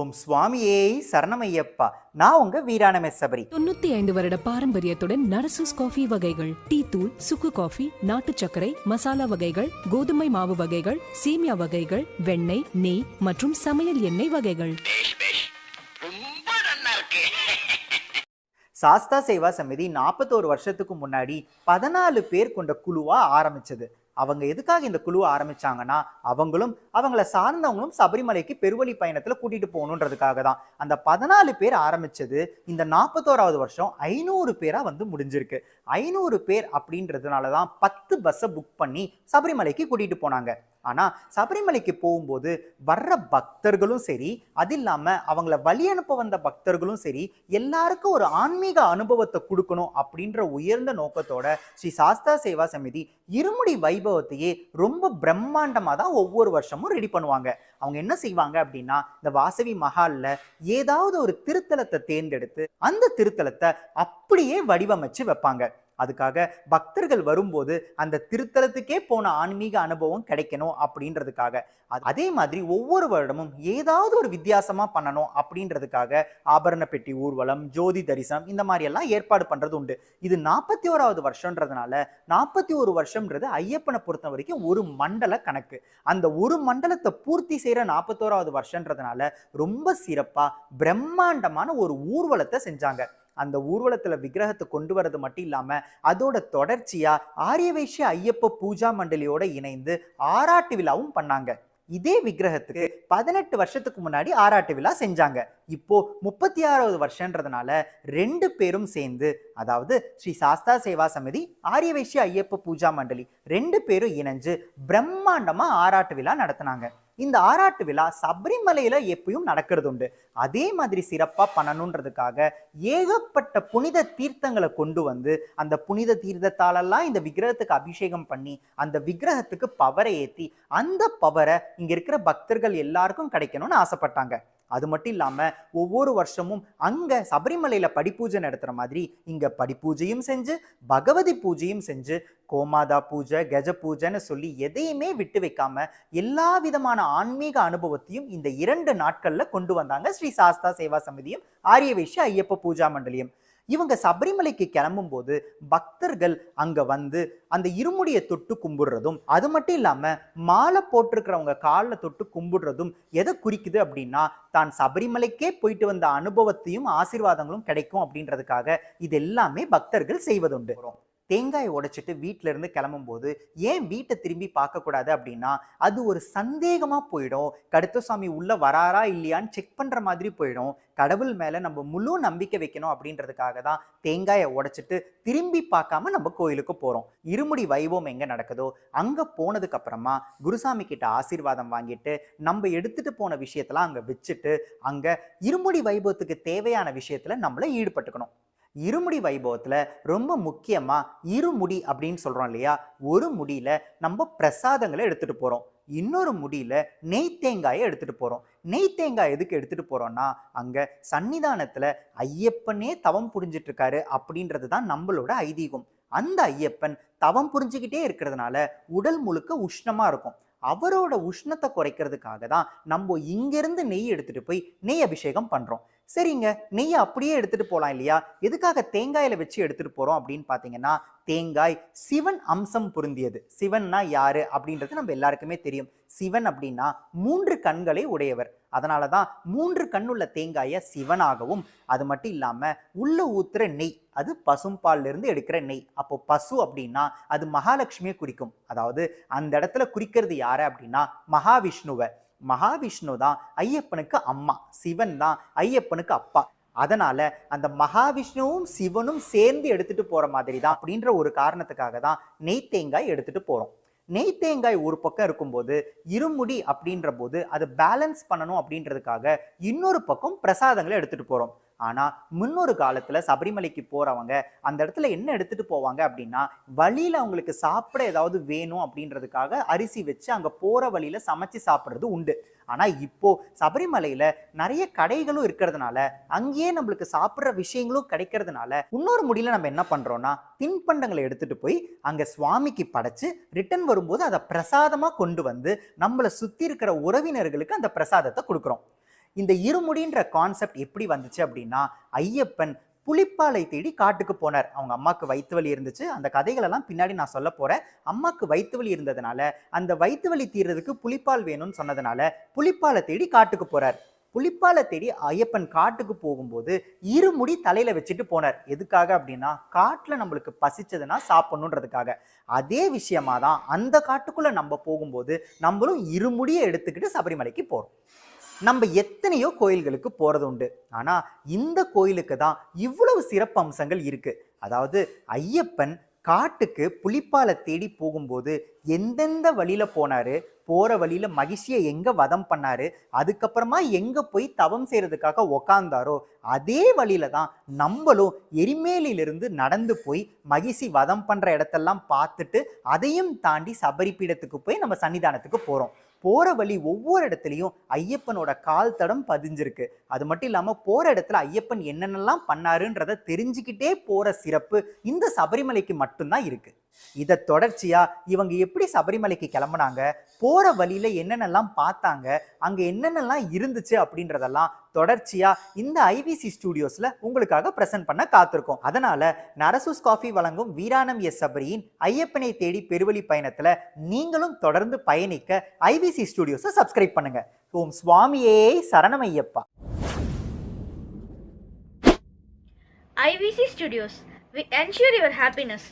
ஓம் சுவாமியே சரணமையப்பா. நான் உங்க வீராணமே சபரி தொண்ணூத்தி ஐந்து வருட பாரம்பரியத்துடன் நரசூஸ் காஃபி வகைகள் டீ தூள் சுக்கு காஃபி நாட்டு சர்க்கரை மசாலா வகைகள் கோதுமை மாவு வகைகள் சேமியா வகைகள் வெண்ணெய் நெய் மற்றும் சமையல் எண்ணெய் வகைகள். சாஸ்தா சேவா சமிதி நாற்பத்தோரு வருஷத்துக்கு முன்னாடி பதினாலு பேர் கொண்ட குழுவா ஆரம்பிச்சது. அவங்க எதுக்காக இந்த குழுவை ஆரம்பிச்சாங்கன்னா அவங்களும் அவங்கள சார்ந்தவங்களும் சபரிமலைக்கு பெருவழி பயணத்தில் கூட்டிட்டு போகணுன்றதுக்காக தான். அந்த பதினாலு பேர் ஆரம்பிச்சது இந்த நாற்பத்தோராவது வருஷம் ஐநூறு பேராக வந்து முடிஞ்சிருக்கு. ஐநூறு பேர் அப்படின்றதுனால தான் பத்து பஸ்ஸை புக் பண்ணி சபரிமலைக்கு கூட்டிட்டு போனாங்க. ஆனால் சபரிமலைக்கு போகும்போது வர்ற பக்தர்களும் சரி அது இல்லாமல் அவங்கள வழி அனுப்ப வந்த பக்தர்களும் சரி எல்லாருக்கும் ஒரு ஆன்மீக அனுபவத்தை கொடுக்கணும் அப்படின்ற உயர்ந்த நோக்கத்தோட ஸ்ரீ சாஸ்தா சேவா சமிதி இருமுடி வைபவத்தையே ரொம்ப பிரம்மாண்டமாக தான் ஒவ்வொரு வருஷமும் ரெடி பண்ணுவாங்க. அவங்க என்ன செய்வாங்க அப்படின்னா இந்த வாசவி மஹாலில் ஏதாவது ஒரு திருத்தலத்தை தேர்ந்தெடுத்து அந்த திருத்தலத்தை அப்படியே வடிவமைச்சு வைப்பாங்க. அதுக்காக பக்தர்கள் வரும்போது அந்த திருத்தலத்துக்கே போன ஆன்மீக அனுபவம் கிடைக்கணும் அப்படின்றதுக்காக. அதே மாதிரி ஒவ்வொரு வருடமும் ஏதாவது ஒரு வித்தியாசமாக பண்ணணும் அப்படின்றதுக்காக ஆபரண பெட்டி ஊர்வலம் ஜோதி தரிசனம் இந்த மாதிரி எல்லாம் ஏற்பாடு பண்ணுறது உண்டு. இது நாற்பத்தி ஓராவது வருஷன்றதுனால நாற்பத்தி ஒரு வருஷம்ன்றது ஐயப்பனை பொறுத்த வரைக்கும் ஒரு மண்டல கணக்கு. அந்த ஒரு மண்டலத்தை பூர்த்தி செய்கிற நாற்பத்தோராவது வருஷம்ன்றதுனால ரொம்ப சிறப்பாக பிரம்மாண்டமான ஒரு ஊர்வலத்தை செஞ்சாங்க. அந்த ஊர்வலத்தில் விக்கிரகத்தை கொண்டு வரது மட்டும் இல்லாமல் அதோட தொடர்ச்சியாக ஆரியவைஷ்ய ஐயப்ப பூஜா மண்டலியோட இணைந்து ஆராட்டு விழாவும் பண்ணாங்க. இதே விக்கிரகத்துக்கு பதினெட்டு வருஷத்துக்கு முன்னாடி ஆராட்டு விழா செஞ்சாங்க. இப்போ முப்பத்தி ஆறாவது வருஷன்றதுனால ரெண்டு பேரும் சேர்ந்து அதாவது ஸ்ரீ சாஸ்தா சேவா சமிதி ஆரியவைஷ்ய ஐயப்ப பூஜா மண்டலி ரெண்டு பேரும் இணைஞ்சு பிரம்மாண்டமா ஆராட்டு விழா நடத்தினாங்க. இந்த ஆராட்டு விழா சபரிமலையில எப்பயும் நடக்கிறது உண்டு அதே மாதிரி சிறப்பா பண்ணணுன்றதுக்காக ஏகப்பட்ட புனித தீர்த்தங்களை கொண்டு வந்து அந்த புனித தீர்த்தத்தாலெல்லாம் இந்த விக்கிரகத்துக்கு அபிஷேகம் பண்ணி அந்த விக்கிரகத்துக்கு பவரை ஏத்தி அந்த பவரை இங்க இருக்கிற பக்தர்கள் எல்லாருக்கும் கிடைக்கணும்னு ஆசைப்பட்டாங்க. அது மட்டும் இல்லாமல் ஒவ்வொரு வருஷமும் அங்கே சபரிமலையில் படிப்பூஜை நடத்துகிற மாதிரி இங்கே படிப்பூஜையும் செஞ்சு பகவதி பூஜையும் செஞ்சு கோமாதா பூஜை கஜ பூஜைன்னு சொல்லி எதையுமே விட்டு வைக்காம எல்லா விதமான ஆன்மீக அனுபவத்தையும் இந்த இரண்டு நாட்களில் கொண்டு வந்தாங்க ஸ்ரீ சாஸ்தா சேவா சமிதியும் ஆரிய ஐயப்ப பூஜா மண்டலியும். இவங்க சபரிமலைக்கு கிளம்பும் போது பக்தர்கள் அங்க வந்து அந்த இருமுடியை தொட்டு கும்பிடுறதும் அது மட்டும் இல்லாம மாலை போட்டிருக்கிறவங்க காலில் தொட்டு கும்பிடுறதும் எதை குறிக்குது அப்படின்னா தான் சபரிமலைக்கே போயிட்டு வந்த அனுபவத்தையும் ஆசீர்வாதங்களும் கிடைக்கும் அப்படின்றதுக்காக இது எல்லாமே பக்தர்கள் செய்வதுண்டு. தேங்காய் உடைச்சிட்டு வீட்டில இருந்து கிளம்பும்போது ஏன் வீட்டை திரும்பி பார்க்கக்கூடாது அப்படின்னா அது ஒரு சந்தேகமா போயிடும். கடுத்தசாமி உள்ள வராரா இல்லையான்னு செக் பண்ற மாதிரி போயிடும். கடவுள் மேல நம்ம முழு நம்பிக்கை வைக்கணும் அப்படின்றதுக்காக தான் தேங்காயை உடைச்சிட்டு திரும்பி பார்க்காம நம்ம கோயிலுக்கு போறோம். இருமுடி வைபவம் எங்க நடக்குதோ அங்க போனதுக்கு அப்புறமா குருசாமி கிட்ட ஆசீர்வாதம் வாங்கிட்டு நம்ம எடுத்துட்டு போன விஷயத்தெல்லாம் அங்க வச்சுட்டு அங்க இருமுடி வைபவத்துக்கு தேவையான விஷயத்துல நம்மள ஈடுபட்டுக்கணும். இருமுடி வைபவத்தில் ரொம்ப முக்கியமாக இருமுடி அப்படின்னு சொல்கிறோம் இல்லையா? ஒரு முடியில் நம்ம பிரசாதங்களை எடுத்துகிட்டு போகிறோம் இன்னொரு முடியில் நெய் தேங்காயை எடுத்துகிட்டு போகிறோம் நெய் தேங்காய் எதுக்கு எடுத்துகிட்டு போகிறோன்னா அங்கே சன்னிதானத்தில் ஐயப்பனே தவம் புரிஞ்சிட்ருக்காரு அப்படின்றது தான் நம்மளோட ஐதீகம். அந்த ஐயப்பன் தவம் புரிஞ்சுக்கிட்டே இருக்கிறதுனால உடல் முழுக்க உஷ்ணமாக இருக்கும். அவரோட உஷ்ணத்தை குறைக்கிறதுக்காக தான் நம்ம இங்கிருந்து நெய் எடுத்துகிட்டு போய் நெய் அபிஷேகம் பண்ணுறோம் சரிங்க நெய்யை அப்படியே எடுத்துகிட்டு போகலாம் இல்லையா? எதுக்காக தேங்காயில் வச்சு எடுத்துகிட்டு போகிறோம் அப்படின்னு பார்த்தீங்கன்னா தேங்காய் சிவன் அம்சம் பொருந்தியது. சிவன்னா யாரு? அப்படின்றது நம்ம எல்லாருக்குமே தெரியும். சிவன் அப்படின்னா மூன்று கண்களை உடையவர். அதனால தான் மூன்று கண்ணுள்ள தேங்காயை சிவனாகவும் அது மட்டும் இல்லாமல் உள்ள ஊத்துற நெய் அது பசும்பால்ல இருந்து எடுக்கிற நெய். அப்போ பசு அப்படின்னா அது மகாலட்சுமியை குறிக்கும். அதாவது அந்த இடத்துல குறிக்கிறது யாரு அப்படின்னா மகாவிஷ்ணுவை. மகாவிஷ்ணு தான் ஐயப்பனுக்கு அம்மா சிவன் தான் ஐயப்பனுக்கு அப்பா. அதனால அந்த மகாவிஷ்ணுவும் சிவனும் சேர்ந்து எடுத்துட்டு போற மாதிரி தான் அப்படின்ற ஒரு காரணத்துக்காக தான் நெய் தேங்காய் எடுத்துட்டு போறோம். நெய் தேங்காய் ஒரு பக்கம் இருக்கும்போது இருமுடி அப்படின்ற போது அதை பேலன்ஸ் பண்ணணும் அப்படின்றதுக்காக இன்னொரு பக்கம் பிரசாதங்களை எடுத்துட்டு போறோம். ஆனால் முன்னொரு காலத்தில் சபரிமலைக்கு போகிறவங்க அந்த இடத்துல என்ன எடுத்துகிட்டு போவாங்க அப்படின்னா வழியில் அவங்களுக்கு சாப்பிட ஏதாவது வேணும் அப்படின்றதுக்காக அரிசி வச்சு அங்கே போகிற வழியில் சமைச்சு சாப்பிட்றது உண்டு. ஆனால் இப்போது சபரிமலையில் நிறைய கடைகளும் இருக்கிறதுனால அங்கேயே நம்மளுக்கு சாப்பிட்ற விஷயங்களும் கிடைக்கிறதுனால இன்னொரு முடியல நம்ம என்ன பண்ணுறோன்னா தின்பண்டங்களை எடுத்துகிட்டு போய் அங்கே சுவாமிக்கு படைச்சு ரிட்டர்ன் வரும்போது அதை பிரசாதமாக கொண்டு வந்து நம்மளை சுற்றி இருக்கிற உறவினர்களுக்கு அந்த பிரசாதத்தை கொடுக்குறோம். இந்த இருமுடின்ற கான்செப்ட் எப்படி வந்துச்சு அப்படின்னா ஐயப்பன் புளிப்பாலை தேடி காட்டுக்கு போனார். அவங்க அம்மாக்கு வயிற்று வலி இருந்துச்சு. அந்த கதைகளெல்லாம் பின்னாடி நான் சொல்ல போகிறேன் அம்மாக்கு வயிற்று வலி இருந்ததுனால அந்த வயிற்று வலி தீர்றதுக்கு புலிப்பால் வேணும்னு சொன்னதுனால புளிப்பாலை தேடி காட்டுக்கு போகிறார் புளிப்பாலை தேடி ஐயப்பன் காட்டுக்கு போகும்போது இருமுடி தலையில் வச்சுட்டு போனார். எதுக்காக அப்படின்னா காட்டில் நம்மளுக்கு பசிச்சதுன்னா சாப்பிட்ணுன்றதுக்காக. அதே விஷயமா தான் அந்த காட்டுக்குள்ளே நம்ம போகும்போது நம்மளும் இருமுடியை எடுத்துக்கிட்டு சபரிமலைக்கு போகிறோம் நம்ம எத்தனையோ கோயில்களுக்கு போகிறது உண்டு. ஆனால் இந்த கோயிலுக்கு தான் இவ்வளவு சிறப்பு அம்சங்கள் இருக்குது அதாவது ஐயப்பன் காட்டுக்கு புலிப்பாலை தேடி போகும்போது எந்தெந்த வழியில் போனார்? போகிற வழியில் மகிழ்ச்சியை எங்கே வதம் பண்ணாரு? அதுக்கப்புறமா எங்கே போய் தவம் செய்கிறதுக்காக உக்காந்தாரோ? அதே வழியில தான் நம்மளும் எரிமேலிலிருந்து நடந்து போய் மகிழ்ச்சி வதம் பண்ணுற இடத்தெல்லாம் பார்த்துட்டு அதையும் தாண்டி சபரிப்பீடத்துக்கு போய் நம்ம சன்னிதானத்துக்கு போகிறோம் போகிற வழி ஒவ்வொரு இடத்துலையும் ஐயப்பனோட கால் தடம் பதிஞ்சிருக்கு. அது மட்டும் இல்லாமல் போகிற இடத்துல ஐயப்பன் என்னென்னலாம் பண்ணாருன்றத தெரிஞ்சுக்கிட்டே போகிற சிறப்பு இந்த சபரிமலைக்கு மட்டும்தான் இருக்குது இதை தொடர்ச்சியா இவங்க எப்படி சபரிமலைக்கு கிளம்புனாங்க போற வழியில என்னென்னலாம் பார்த்தாங்க அங்க என்னென்னலாம் இருந்துச்சு அப்படின்றதெல்லாம் தொடர்ச்சியா இந்த ஐவிசி ஸ்டுடியோஸ்ல உங்களுக்காக பிரசன்ட் பண்ண காத்திருக்கோம் அதனால நரசூஸ் காஃபி வழங்கும் வீராணம் எஸ் சபரியின் ஐயப்பனை தேடி பெருவழி பயணத்துல நீங்களும் தொடர்ந்து பயணிக்க ஐவிசி ஸ்டுடியோஸ சப்ஸ்கிரைப் பண்ணுங்க ஓம் சுவாமியே சரணமையப்பா IVC Studios. We ensure your happiness.